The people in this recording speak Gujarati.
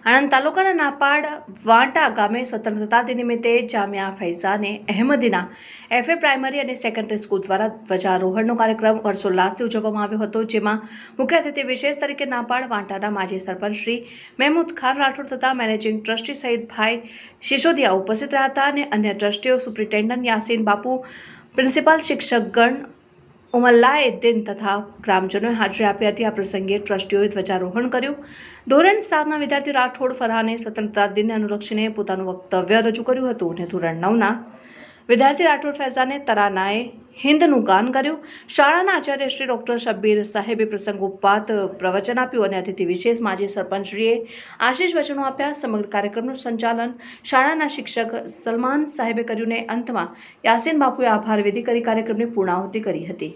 આણંદ તાલુકાના નાપાડ વાંટા ગામે સ્વતંત્રતા દિન નિમિત્તે જામિયા ફૈઝાને અહેમદીના એફએ પ્રાઇમરી અને સેકન્ડરી સ્કૂલ દ્વારા ધ્વજારોહણનો કાર્યક્રમ હર્ષોલ્લાસથી ઉજવવામાં આવ્યો હતો, જેમાં મુખ્ય અતિથિ વિશેષ તરીકે નાપાડ વાંટાના માજી સરપંચ શ્રી મહેમૂદ ખાન રાઠોડ તથા મેનેજિંગ ટ્રસ્ટી સહિત ભાઈ શિશોદિયા ઉપસ્થિત રહ્યા હતા અને અન્ય ટ્રસ્ટીઓ સુપ્રિન્ટેન્ડન્ટ યાસીન બાપુ, પ્રિન્સિપાલ શિક્ષકગણ ઉમલ્લાએ એદ્દીન તથા ગ્રામજનોએ હાજરી આપી હતી. આ પ્રસંગે ટ્રસ્ટીઓએ ધ્વજારોહણ કર્યું. ધોરણ સાતના વિદ્યાર્થી રાઠોડ ફરહાને સ્વતંત્રતા દિનને અનુલક્ષીને પોતાનું વક્તવ્ય રજૂ કર્યું હતું અને ધોરણ નવના વિદ્યાર્થી રાઠોડ ફૈઝાને તરાનાએ હિન્દનું ગાન કર્યું. શાળાના આચાર્ય શ્રી ડૉક્ટર શબ્બીર સાહેબે પ્રસંગ ઉપાત પ્રવચન આપ્યું અને અતિથિ વિશેષ માજી સરપંચશ્રીએ આશીષ વચનો આપ્યા. સમગ્ર કાર્યક્રમનું સંચાલન શાળાના શિક્ષક સલમાન સાહેબે કર્યું ને અંતમાં યાસીન બાપુએ આભાર વિધિ કરી કાર્યક્રમની પૂર્ણાહુતિ કરી હતી.